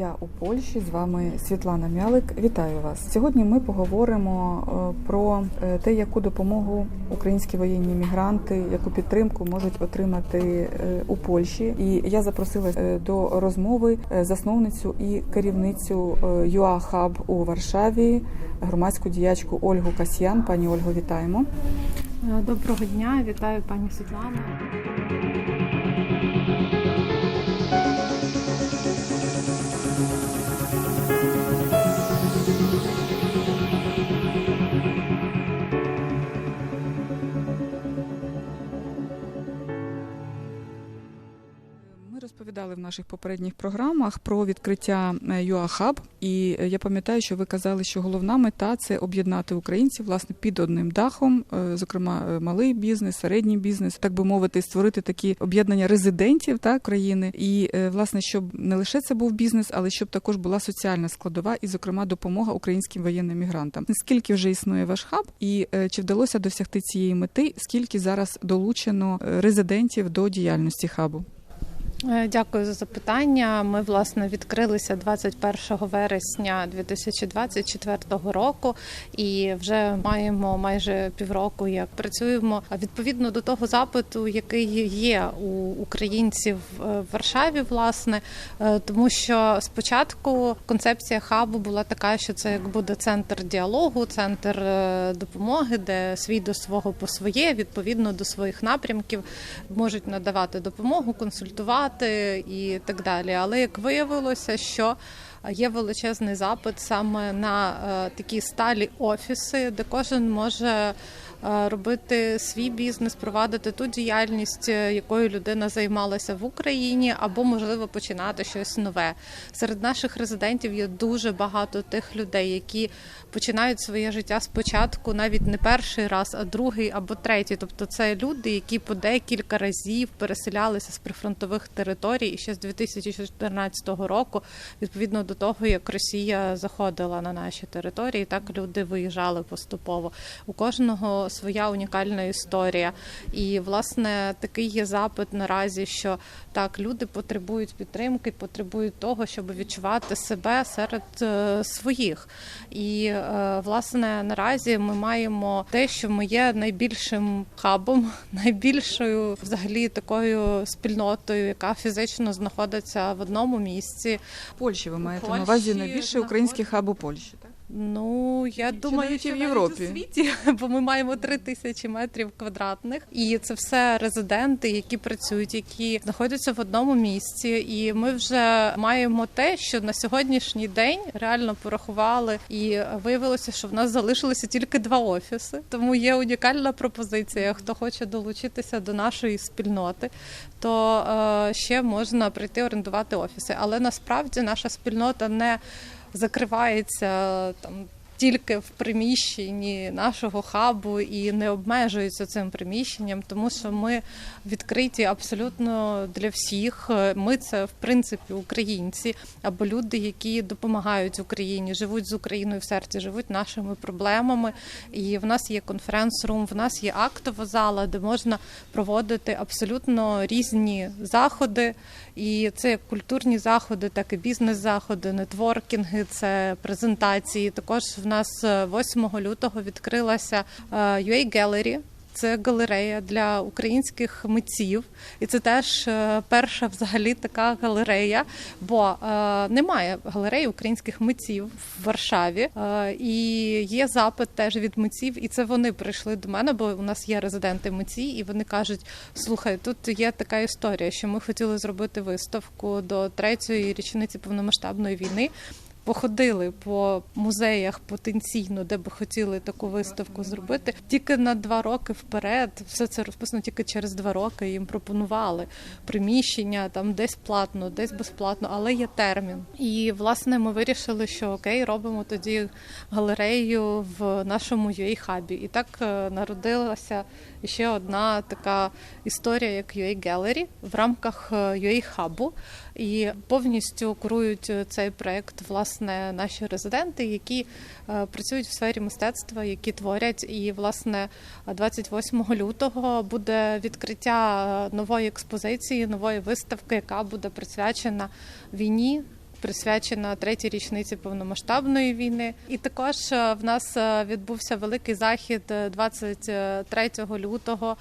Я у Польщі з вами Світлана Мялик. Вітаю вас. Сьогодні ми поговоримо е, про е, те, яку допомогу українські воєнні мігранти, яку підтримку можуть отримати е, у Польщі. І я запросила до розмови засновницю і керівницю ЮА Хаб у Варшаві, громадську діячку Ольгу Касьян. Пані Ольго, вітаємо. Доброго дня, вітаю пані Світлана. В наших попередніх програмах про відкриття ЮАХаб, і е, я пам'ятаю, що ви казали, що головна мета це об'єднати українців власне під одним дахом, е, зокрема е, малий бізнес, середній бізнес, так би мовити, створити такі об'єднання резидентів та країни. І е, власне, щоб не лише це був бізнес, але щоб також була соціальна складова, і, зокрема, допомога українським воєнним мігрантам. Скільки вже існує ваш хаб, і е, чи вдалося досягти цієї мети? Скільки зараз долучено е, резидентів до діяльності хабу? Е, Дякую за запитання. Ми власне відкрилися 21 вересня 2024 року і вже маємо майже півроку, як працюємо відповідно до того запиту, який є у українців е, в Варшаві, власне, Е, тому що спочатку концепція хабу була така, що це як буде центр діалогу, центр допомоги, де свій до свого по своє, відповідно до своїх напрямків можуть надавати допомогу, консультувати і так далі. Але як виявилося, що є величезний запит саме на е, такі сталі офіси, де кожен може е, робити свій бізнес, провадити ту діяльність, е, якою людина займалася в Україні, або можливо починати щось нове. Серед наших резидентів є дуже багато тих людей, які починають своє життя спочатку, навіть не перший раз, а другий або третій. Тобто, це люди, які по декілька разів переселялися з прифронтових територій і ще з 2014 року, відповідно до того, як Росія заходила на наші території, так люди виїжджали поступово. У кожного своя унікальна історія. І власне такий є запит наразі, що так люди потребують підтримки, потребують того, щоб відчувати себе серед е, своїх. І власне наразі ми маємо те, що ми є найбільшим хабом, найбільшою взагалі такою спільнотою, яка фізично знаходиться в одному місці. Польщі ви маєте Польщі на увазі найбільший український хаб у Польщі? Ну я думаю, що в Європі. у світі, бо ми маємо три тисячі метрів квадратних, і це все резиденти, які працюють, які знаходяться в одному місці. І ми вже маємо те, що на сьогоднішній день реально порахували, і виявилося, що в нас залишилося тільки два офіси. Тому є унікальна пропозиція. Хто хоче долучитися до нашої спільноти, то е, ще можна прийти орендувати офіси. Але насправді наша спільнота не закривається там. Тільки в приміщенні нашого хабу і не обмежується цим приміщенням, тому що ми відкриті абсолютно для всіх. Ми це в принципі українці або люди, які допомагають Україні, живуть з Україною в серці, живуть нашими проблемами. І в нас є конференц-рум, в нас є актова зала, де можна проводити абсолютно різні заходи. І це як культурні заходи, так і бізнес-заходи, нетворкінги, це презентації. Також в нас е, 8 лютого відкрилася е, UA Gallery. Це галерея для українських митців, і це теж е, перша взагалі така галерея, бо е, немає галереї українських митців в Варшаві. Е, і є запит теж від митців, і це вони прийшли до мене, бо у нас є резиденти митці, і вони кажуть: слухай, тут є така історія, що ми хотіли зробити виставку до третьої річниці повномасштабної війни. Походили по музеях потенційно, де би хотіли таку виставку зробити. Тільки на два роки вперед, все це розписано тільки через два роки. Їм пропонували приміщення там десь платно, десь безплатно, але є термін. І власне ми вирішили, що окей, робимо тоді галерею в нашому UA хабі. І так е, народилася ще одна така історія, як UA Gallery в рамках е, UA хабу. І повністю курують е, цей проект власне наші резиденти, які е, працюють в сфері мистецтва, які творять. І власне 28 лютого буде відкриття нової експозиції, нової виставки, яка буде присвячена війні присвячена третій річниці повномасштабної війни. І також е, в нас е, відбувся великий захід е, 23 лютого.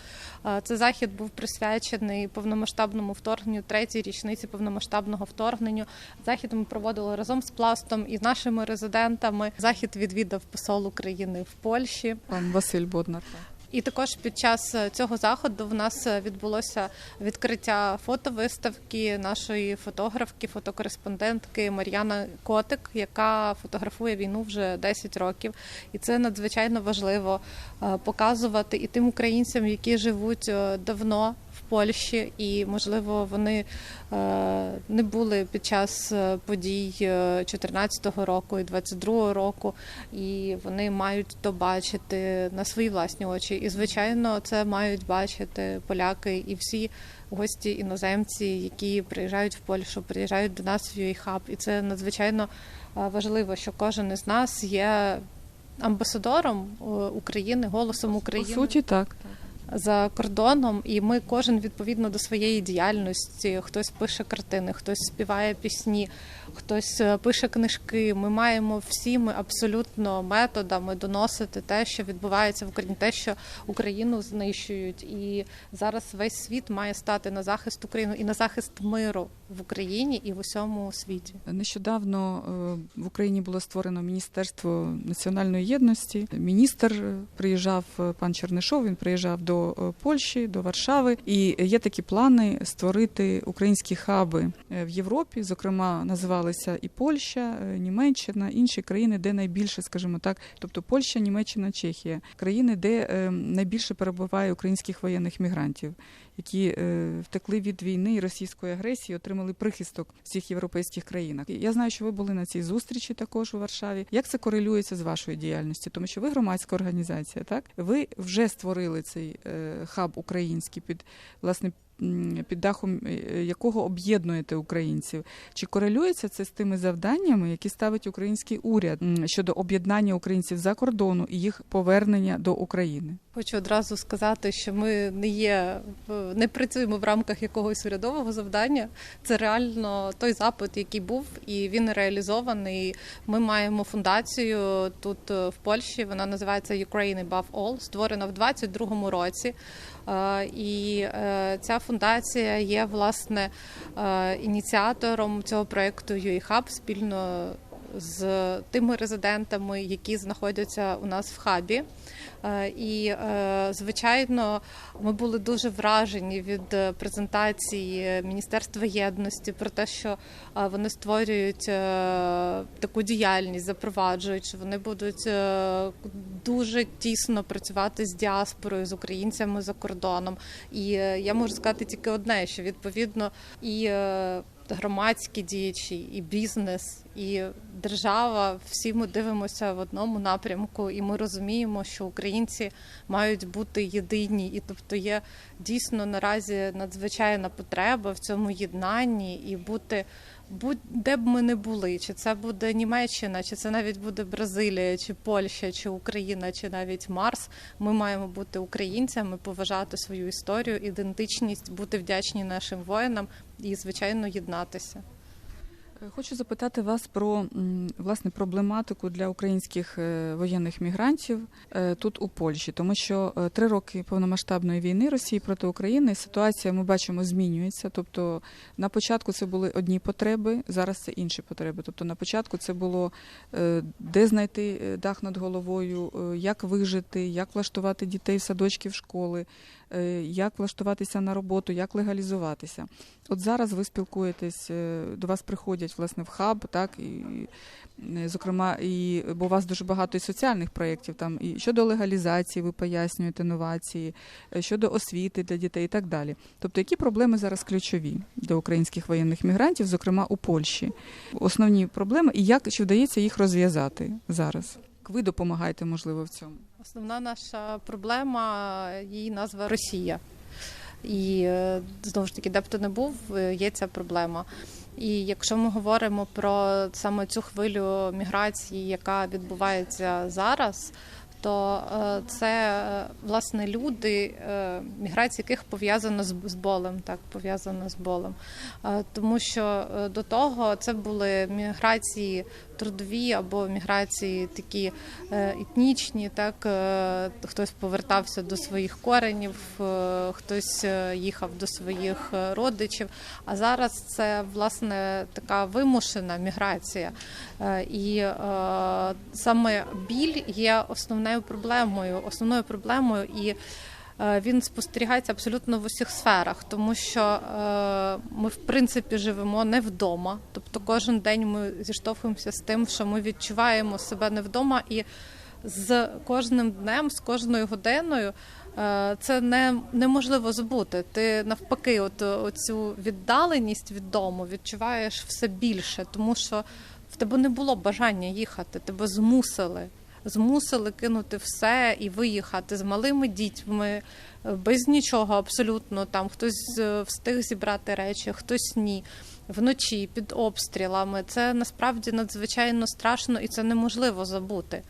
Е, Це захід був присвячений повномасштабному вторгненню, третій річниці повномасштабного вторгнення. Захід ми проводили разом з пластом і нашими резидентами. Захід відвідав посол України в Польщі. Пан Василь Боднар. І також під час е, цього заходу в нас е, відбулося відкриття фотовиставки нашої фотографки, фотокореспондентки Мар'яна Котик, яка фотографує війну вже 10 років. І це надзвичайно важливо е, показувати і тим українцям, які живуть давно Польщі, і можливо вони е, не були під час е, подій 2014 року і 22 року, і вони мають то бачити на свої власні очі. І звичайно, це мають бачити поляки і всі гості іноземці, які приїжджають в Польщу, приїжджають до нас в UAHub. І це надзвичайно е, важливо, що кожен із нас є амбасадором е, України, голосом По України суті, так. За кордоном, і ми кожен відповідно до своєї діяльності. Хтось пише картини, хтось співає пісні, хтось е, пише книжки. Ми маємо всіми абсолютно методами доносити те, що відбувається в Україні, те, що Україну знищують. І зараз весь світ має стати на захист України і на захист миру в Україні і в усьому світі. Нещодавно е, в Україні було створено Міністерство національної єдності. Міністр е, приїжджав пан Чернишов. Він приїжджав до е, Польщі, до Варшави. І є такі плани створити українські хаби е, в Європі. Зокрема, називалися і Польща, е, Німеччина, інші країни, де найбільше, скажімо так, тобто Польща, Німеччина, Чехія, країни, де е, найбільше перебуває українських воєнних мігрантів, які е, втекли від війни і російської агресії, отримали прихисток в всіх європейських країнах. Я знаю, що ви були на цій зустрічі також у Варшаві. Як це корелюється з вашою діяльністю? Тому що ви громадська організація, так ви вже створили цей е, хаб український під власне. Під дахом е, якого об'єднуєте українців, чи корелюється це з тими завданнями, які ставить український уряд щодо об'єднання українців за кордону і їх повернення до України? Хочу одразу сказати, що ми не є не працюємо в рамках якогось урядового завдання. Це реально той запит, який був, і він реалізований. Ми маємо фундацію тут е, в Польщі. Вона називається Ukraine Above All, створена в 22-му році. Е, І е, ця фундація є власне е, ініціатором цього проекту UAHub спільно з тими резидентами, які знаходяться у нас в хабі. Е, І, е, звичайно, ми були дуже вражені від презентації Міністерства єдності про те, що е, вони створюють таку діяльність, запроваджують, що вони будуть дуже тісно працювати з діаспорою, з українцями за кордоном. І я можу сказати тільки одне, що відповідно і громадські діячі, і бізнес, і держава. Всі ми дивимося в одному напрямку, і ми розуміємо, що українці мають бути єдині, і тобто є дійсно наразі надзвичайна потреба в цьому єднанні і бути. Будь-де б ми не були, чи це буде Німеччина, чи це навіть буде Бразилія, чи Польща, чи Україна, чи навіть Марс. Ми маємо бути українцями, поважати свою історію, ідентичність, бути вдячні нашим воїнам і, звичайно, єднатися. Хочу запитати вас про власне проблематику для українських е, воєнних мігрантів е, тут у Польщі, тому що е, три роки повномасштабної війни Росії проти України ситуація ми бачимо змінюється. Тобто на початку це були одні потреби, зараз це інші потреби. Тобто на початку це було де знайти дах над головою, як вижити, як влаштувати дітей в садочки в школи, як влаштуватися на роботу, як легалізуватися. От зараз ви спілкуєтесь, е, до вас приходять власне в хаб, так і е, зокрема, і бо у вас дуже багато і соціальних проєктів там і щодо легалізації, ви пояснюєте новації, е, щодо освіти для дітей і так далі. Тобто, які проблеми зараз ключові для українських воєнних мігрантів, зокрема у Польщі? Основні проблеми, і як чи вдається їх розв'язати зараз? Ви допомагаєте, можливо, в цьому? Основна наша проблема її назва Росія. І е, знову ж таки, де б то не був, е, є ця проблема. І якщо ми говоримо про саме цю хвилю міграції, яка відбувається зараз, то е, це е, власне люди, е, міграція яких пов'язана з, болем, так пов'язана з болем. Тому що до того це були міграції трудові або міграції такі етнічні, так хтось повертався до своїх коренів, хтось їхав до своїх родичів. А зараз це власне така вимушена міграція. І саме біль є основною проблемою, основною проблемою і. е, Він спостерігається абсолютно в усіх сферах, тому що е, ми в принципі живемо не вдома. Тобто кожен день ми зіштовхуємося з тим, що ми відчуваємо себе не вдома, і з кожним днем, з кожною годиною е, це не, неможливо забути. Ти навпаки, от оцю віддаленість від дому відчуваєш все більше, тому що в тебе не було бажання їхати, тебе змусили. Змусили кинути все і виїхати з малими дітьми, е, без нічого абсолютно. Там хтось е, встиг зібрати речі, хтось ні. Вночі під обстрілами. Це насправді надзвичайно страшно і це неможливо забути.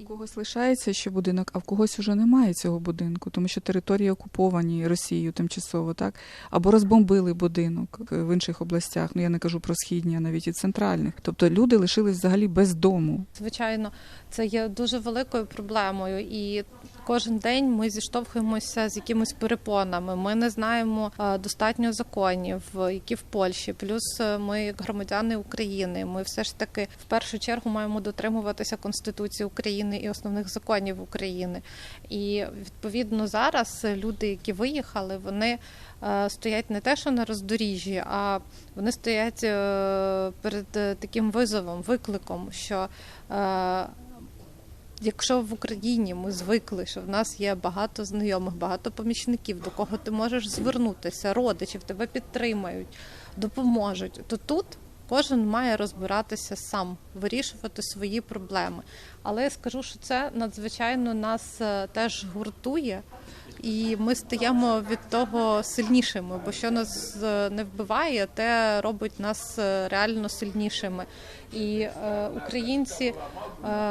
У когось лишається ще будинок, а в когось уже немає цього будинку, тому що території окуповані Росією тимчасово, так? Або розбомбили будинок в інших областях. Ну я не кажу про східні, а навіть і центральних. Тобто люди лишились взагалі без дому. Звичайно, це є дуже великою проблемою, і кожен день ми зіштовхуємося з якимись перепонами. Ми не знаємо е, достатньо законів, які в Польщі. Плюс е, ми, як громадяни України, ми все ж таки в першу чергу маємо дотримуватися Конституції України і основних законів України. І відповідно зараз люди, які виїхали, вони е, стоять не те, що на роздоріжжі, а вони стоять перед таким визовом, викликом, що Якщо в Україні ми звикли, що в нас є багато знайомих, багато помічників, до кого ти можеш звернутися, родичів тебе підтримають, допоможуть, то тут кожен має розбиратися сам, вирішувати свої проблеми. Але я скажу, що це надзвичайно нас е, теж гуртує, і ми стаємо від того сильнішими, бо що нас е, не вбиває, те робить нас е, реально сильнішими. І е, українці е,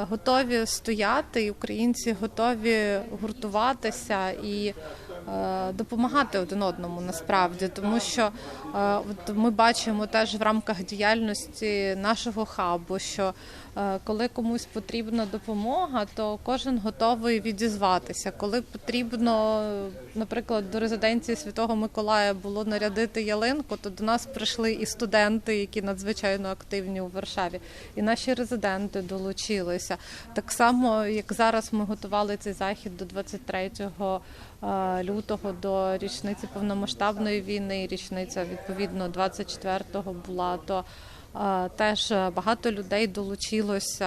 готові стояти, і українці готові гуртуватися і допомагати один одному насправді, тому що е, от ми бачимо теж в рамках діяльності нашого хабу, що е, коли комусь потрібна допомога, то кожен готовий відізватися. Коли потрібно, наприклад, до резиденції Святого Миколая було нарядити ялинку, то до нас прийшли і студенти, які надзвичайно активні у Варшаві, і наші резиденти долучилися. Так само, як зараз ми готували цей захід до 23 е, лютого до річниці повномасштабної війни, річниця відповідно 24-го була, то е, теж багато людей долучилося.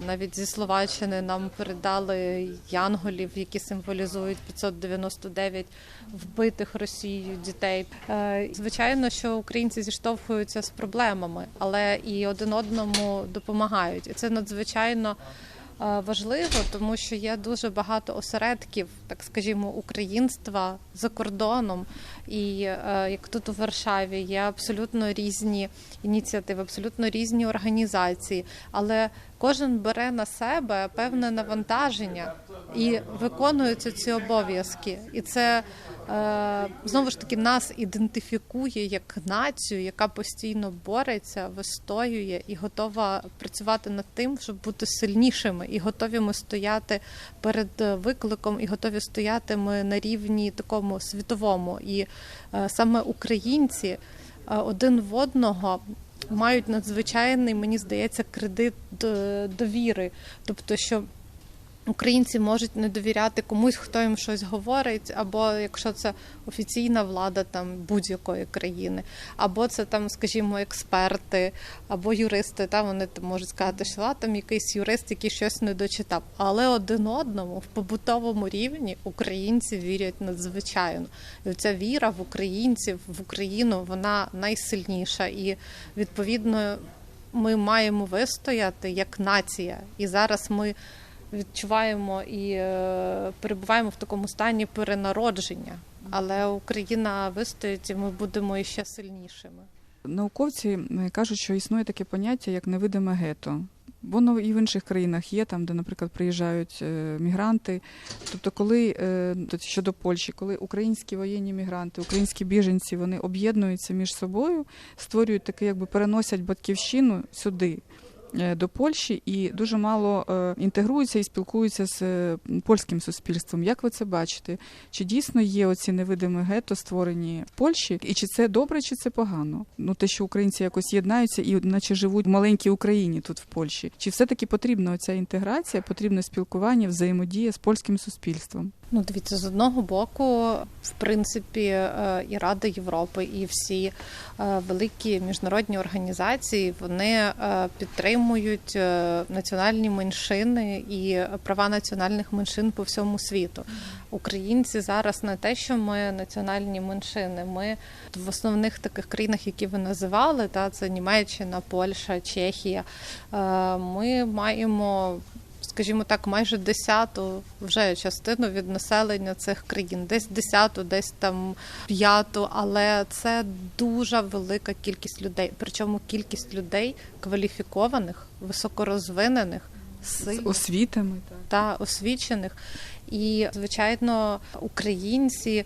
Навіть зі Словаччини нам передали янголів, які символізують 599 вбитих Росією дітей. Е, Звичайно, що українці зіштовхуються з проблемами, але і один одному допомагають. І це надзвичайно важливо, тому що є дуже багато осередків, так скажімо, українства за кордоном. І е, як тут у Варшаві є абсолютно різні ініціативи, абсолютно різні організації, але кожен бере на себе певне навантаження і виконуються ці обов'язки. І це е, знову ж таки нас ідентифікує як націю, яка постійно бореться, вистоює і готова працювати над тим, щоб бути сильнішими, і готові ми стояти перед е, викликом, і готові стояти ми на рівні такому світовому. І е, саме українці е, один в одного. Мають надзвичайний, мені здається, кредит е, довіри, тобто, що Українці можуть не довіряти комусь, хто їм щось говорить, або якщо це офіційна влада там будь-якої країни, або це там, скажімо, експерти, або юристи. Там вони там можуть сказати, що «А, там якийсь юрист, який щось не дочитав. Але один одному в побутовому рівні українці вірять надзвичайно. І ця віра в українців в Україну вона найсильніша, і відповідно ми маємо вистояти як нація. І зараз ми відчуваємо і е, перебуваємо в такому стані перенародження. Але Україна вистоїть, і ми будемо іще сильнішими. Науковці е, кажуть, що існує таке поняття як невидиме гето. Воно і в інших країнах є, там, де, наприклад, приїжджають е, мігранти. Тобто, коли щодо Польщі, коли українські воєнні мігранти, українські біженці вони об'єднуються між собою, створюють таке, якби переносять батьківщину сюди. Е, До Польщі і дуже мало е, інтегруються і спілкуються з е, польським суспільством. Як ви це бачите? Чи дійсно є оці невидимі гетто створені в Польщі? І чи це добре, чи це погано? Ну те, що українці якось єднаються і наче живуть в маленькій Україні тут в Польщі. Чи все-таки потрібна оця інтеграція, потрібне спілкування, взаємодія з польським суспільством? Ну, дивіться, з одного боку, в принципі, е, і Рада Європи, і всі е, великі міжнародні організації вони е, підтримують національні меншини і права національних меншин по всьому світу. Українці зараз не те, що ми національні меншини. Ми в основних таких країнах, які ви називали, та це Німеччина, Польща, Чехія. Ми маємо скажімо так, майже десяту вже частину від населення цих країн, десь десяту, десь там п'яту, але це дуже велика кількість людей. Причому кількість людей кваліфікованих, високорозвинених, З освітами та освічених. І, звичайно, українці.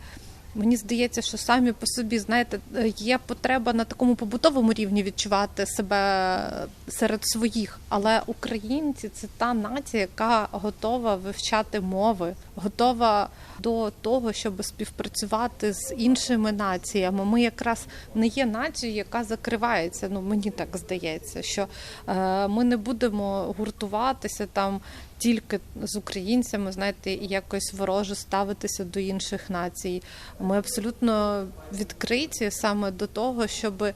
Мені здається, що самі по собі знаєте, є потреба на такому побутовому рівні відчувати себе серед своїх. Але українці це та нація, яка готова вивчати мови, готова до того, щоб співпрацювати з іншими націями. Ми якраз не є нацією, яка закривається. Ну мені так здається, що е, ми не будемо гуртуватися там тільки з українцями, знаєте, і якось вороже ставитися до інших націй. Ми абсолютно відкриті саме до того, щоб е,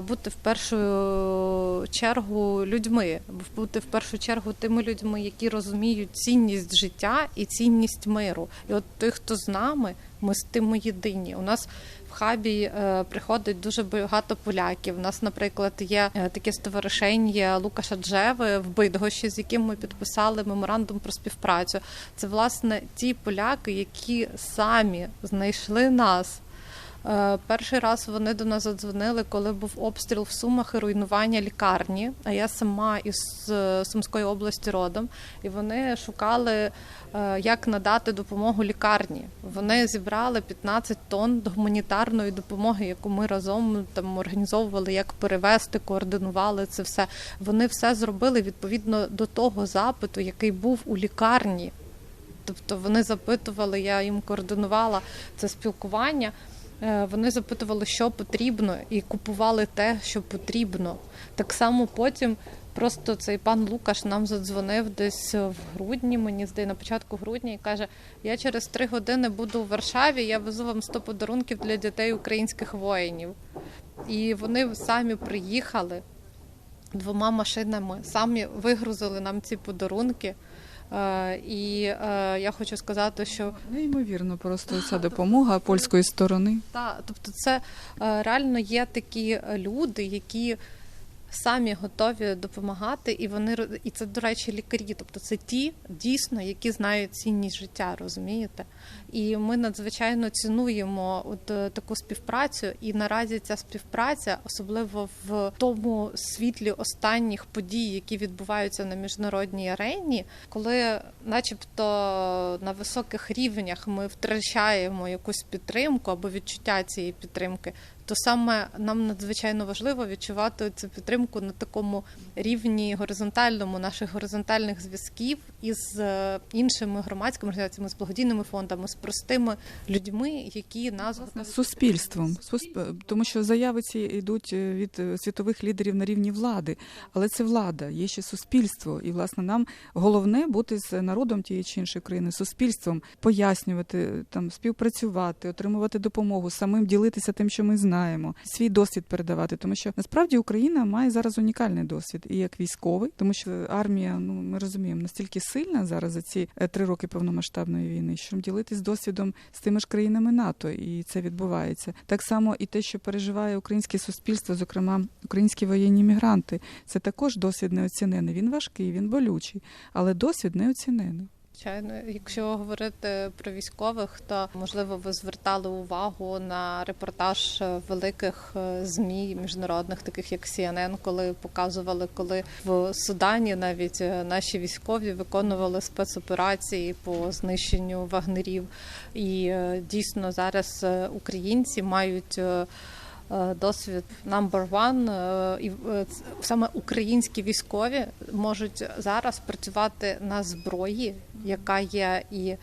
бути в першу чергу людьми, бути в першу чергу тими людьми, які розуміють цінність життя і цінність миру. І от тих, хто з нами, ми з тими єдині. У нас в хабі е, приходить дуже багато поляків. У нас, наприклад, є е, таке стоваришення Лукаша Джеви в Бидгощі, з яким ми підписали меморандум про співпрацю. Це власне ті поляки, які самі знайшли нас. Е, Перший раз вони до нас задзвонили, коли був обстріл в Сумах і руйнування лікарні. А я сама із Сумської області родом, і вони шукали, е, як надати допомогу лікарні. Вони зібрали 15 тонн гуманітарної допомоги, яку ми разом там організовували, як перевести, координували це все. Вони все зробили відповідно до того запиту, який був у лікарні. Тобто вони запитували, я їм координувала це спілкування. Е, Вони запитували, що потрібно, і купували те, що потрібно. Так само потім просто цей пан Лукаш нам задзвонив десь в грудні, мені здається, на початку грудня, і каже: Я через три години буду у Варшаві, я везу вам 100 подарунків для дітей українських воїнів. І вони самі приїхали двома машинами, самі вигрузили нам ці подарунки. Е, І е, я хочу сказати, що Неймовірно, просто ця допомога польської сторони. та, тобто, це е, реально є такі люди, які самі готові допомагати, і вони і це, до речі, лікарі. Тобто, це ті дійсно, які знають цінність життя, розумієте? І ми надзвичайно цінуємо от е, таку співпрацю. І наразі ця співпраця, особливо в тому світлі останніх подій, які відбуваються на міжнародній арені, коли, начебто, на високих рівнях ми втрачаємо якусь підтримку або відчуття цієї підтримки, то саме нам надзвичайно важливо відчувати цю підтримку на такому рівні горизонтальному наших горизонтальних зв'язків із е, іншими громадськими організаціями, з благодійними фондами, з простими людьми, які нас готові суспільством, Сусп- тому що заяви ці йдуть е, від е, світових лідерів на рівні влади, але це влада, є ще суспільство, і власне нам головне бути з народом тієї чи іншої країни, суспільством, пояснювати там, співпрацювати, отримувати допомогу, самим ділитися тим, що ми знаємо, свій досвід передавати. Тому що насправді Україна має зараз унікальний досвід і як військовий, тому що армія, ну ми розуміємо, настільки сильна зараз за ці е, три роки повномасштабної війни, що ділитись досвідом з тими ж країнами НАТО, і це відбувається. Так само і те, що переживає українське суспільство, зокрема українські воєнні мігранти, це також досвід неоцінений. Він важкий, він болючий, але досвід неоцінений. Звичайно, якщо говорити про військових, то можливо ви звертали увагу на репортаж великих е, змі міжнародних, таких як CNN, коли показували, коли в Судані навіть е, наші військові виконували спецоперації по знищенню вагнерів. І е, дійсно зараз українці мають. Досвід number one, і саме українські військові можуть зараз працювати на зброї, яка є і е,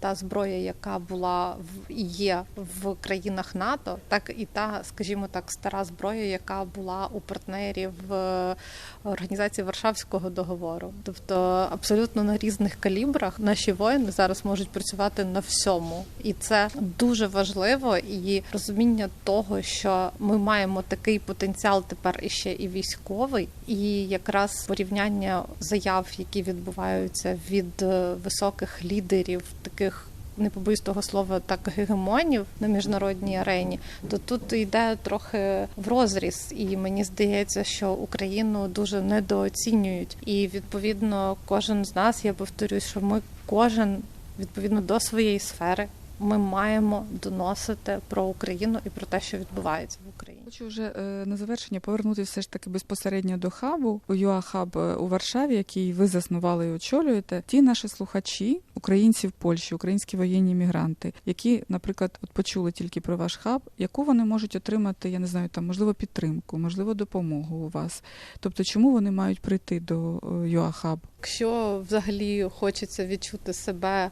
та зброя, яка була в є в країнах НАТО, так і та, скажімо так, стара зброя, яка була у партнерів е, організації Варшавського договору. Тобто абсолютно на різних калібрах наші воїни зараз можуть працювати на всьому, і це дуже важливо. І розуміння того, що ми маємо такий потенціал тепер іще і військовий, і якраз порівняння заяв, які відбуваються від е, високих лідерів, таких не побоюсь того слова, так гегемонів на міжнародній арені, то тут йде трохи в розріз, і мені здається, що Україну дуже недооцінюють. І відповідно, кожен з нас, я повторюсь, що ми кожен відповідно до своєї сфери. Ми маємо доносити про Україну і про те, що відбувається в Україні. Хочу вже е, на завершення повернутися все ж таки безпосередньо до хабу ЮАХаб е, у Варшаві, який ви заснували і очолюєте. Ті наші слухачі, українці в Польщі, українські воєнні мігранти, які, наприклад, от почули тільки про ваш хаб, яку вони можуть отримати, я не знаю, там можливо підтримку, можливо, допомогу у вас. Тобто, чому вони мають прийти до е, ЮАХаб? Якщо взагалі хочеться відчути себе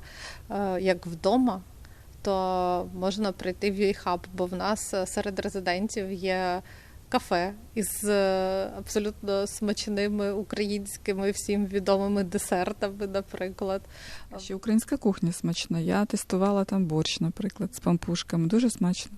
як вдома, то можна прийти в UiHub, бо в нас е, серед резидентів є кафе із е, абсолютно смачними українськими всім відомими десертами, наприклад. Ще українська кухня смачна. Я тестувала там борщ, наприклад, з пампушками. Дуже смачно.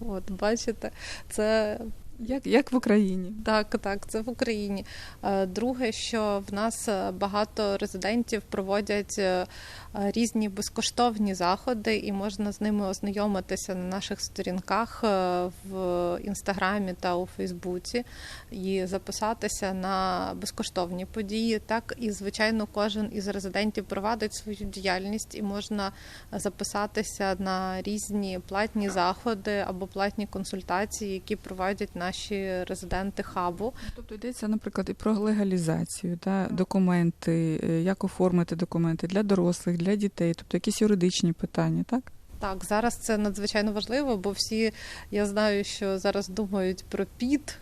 От бачите, це Як, як в Україні. Так, так, це в Україні. Е, Друге, що в нас е, багато резидентів проводять е, різні безкоштовні заходи, і можна з ними ознайомитися на наших сторінках в інстаграмі та у Фейсбуці і записатися на безкоштовні події. Так і звичайно, кожен із резидентів провадить свою діяльність і можна записатися на різні платні заходи або платні консультації, які проводять наші резиденти хабу. Тобто йдеться, наприклад, і про легалізацію, та документи, е, як оформити документи для дорослих, для дітей, тобто якісь юридичні питання, так? Так, зараз це надзвичайно важливо, бо всі я знаю, що зараз думають про ПІТ.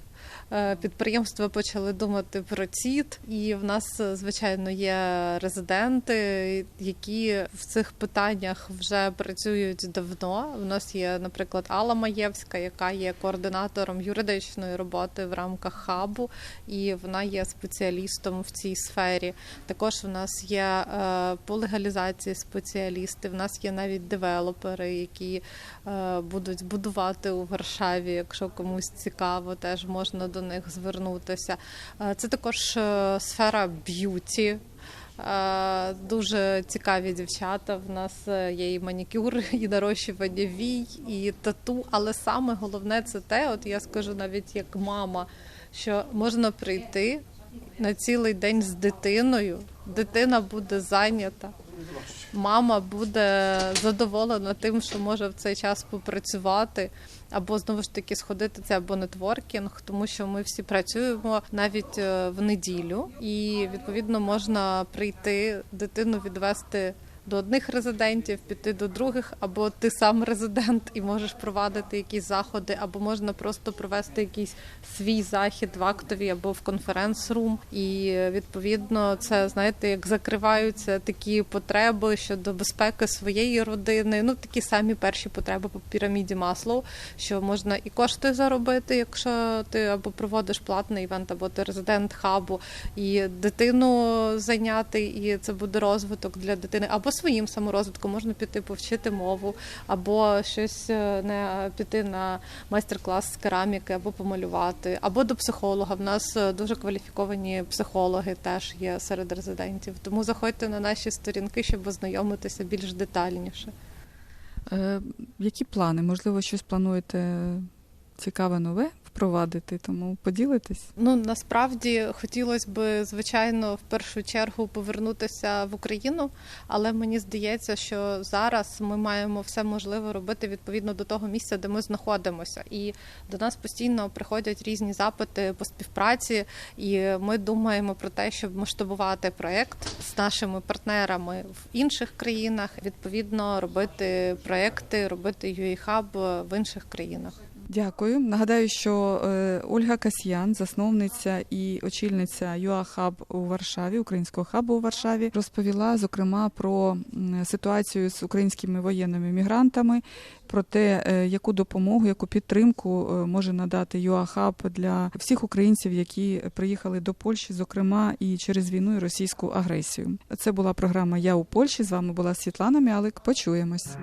Е, Підприємства почали думати про ЦІТ, і в нас, е, звичайно, є резиденти, які в цих питаннях вже працюють давно. У нас є, наприклад, Алла Маєвська, яка є координатором юридичної роботи в рамках хабу, і вона є спеціалістом в цій сфері. Також у нас є е, по легалізації спеціалісти. В нас є навіть девелопери, які будуть будувати у Варшаві. Якщо комусь цікаво, теж можна до них звернутися. Е, Це також е, сфера б'юті. Е, Дуже цікаві дівчата. В нас є і манікюр, і нарощування вій, і тату. Але саме головне це те, от я скажу навіть як мама, що можна прийти на цілий день з дитиною. Дитина буде зайнята. Мама буде задоволена тим, що може в цей час попрацювати, або знову ж таки сходити це або нетворкінг, тому що ми всі працюємо навіть е, в неділю, і відповідно можна прийти дитину відвести. До одних резидентів піти до других, або ти сам резидент і можеш провадити якісь заходи, або можна просто провести якийсь свій захід в актові або в конференц-рум. І відповідно це знаєте, як закриваються такі потреби щодо безпеки своєї родини. Ну такі самі перші потреби по піраміді Маслоу, що можна і кошти заробити, якщо ти або проводиш платний івент, або ти резидент хабу, і дитину зайняти, і це буде розвиток для дитини, або своїм саморозвитком можна піти повчити мову, або щось е, не піти на майстер-клас з кераміки, або помалювати, або до психолога. В нас е, дуже кваліфіковані психологи теж є серед резидентів. Тому заходьте на наші сторінки, щоб ознайомитися більш детальніше. Е, які плани? Можливо, щось плануєте цікаве нове впровадити, тому поділитесь. Ну насправді хотілося б, звичайно, в першу чергу повернутися в Україну, але мені здається, що зараз ми маємо все можливе робити відповідно до того місця, де ми знаходимося. І до нас постійно приходять різні запити по співпраці, і ми думаємо про те, щоб масштабувати проект з нашими партнерами в інших країнах, відповідно робити проекти, робити UA-хаб в інших країнах. Дякую. Нагадаю, що е, Ольга Касьян, засновниця і очільниця ЮАХаб у Варшаві, українського хабу у Варшаві, розповіла зокрема про ситуацію з українськими воєнними мігрантами, про те, е, яку допомогу, яку підтримку е, може надати ЮАХаб для всіх українців, які приїхали до Польщі, зокрема і через війну і російську агресію. Це була програма Я у Польщі. З вами була Світлана Мялик. Почуємось.